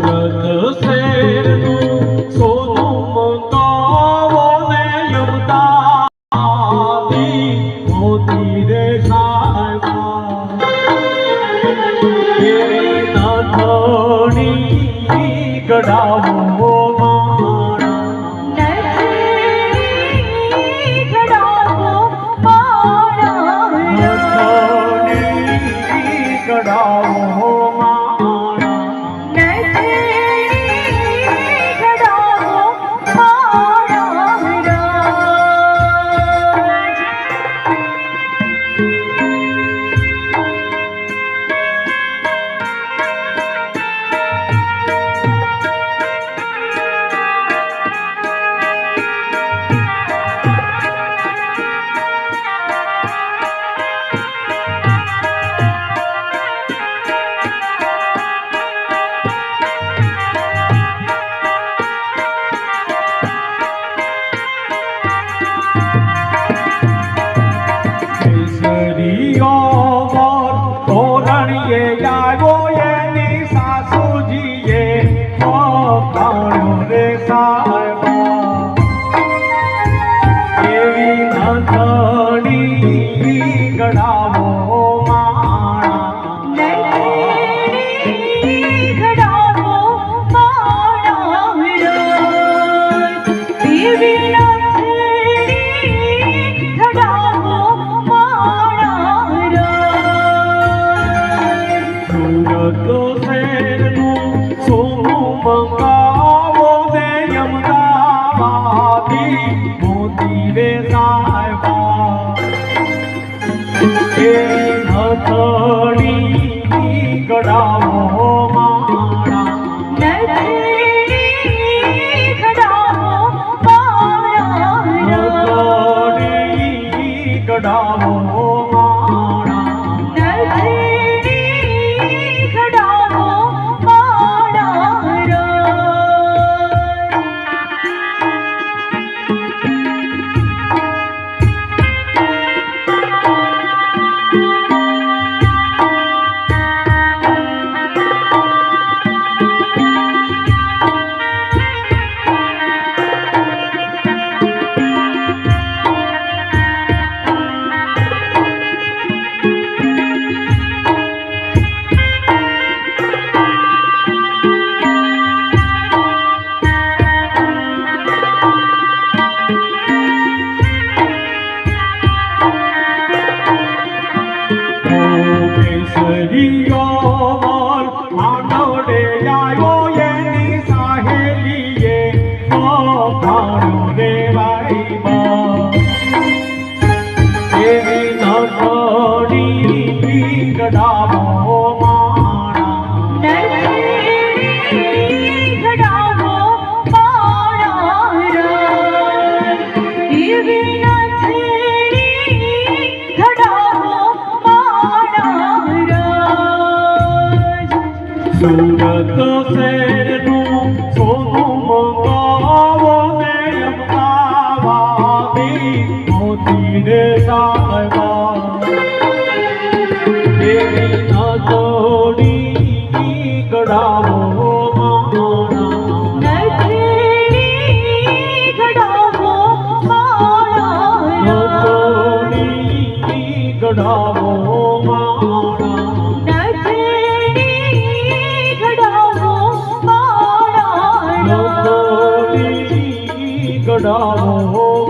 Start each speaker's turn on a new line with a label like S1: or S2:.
S1: સુરત શહેરનું સોનું ને યુવતાની મોતી રે પંકાવો દે યમુના માધી મોતી રે સાહેબા રો સુરત ডমো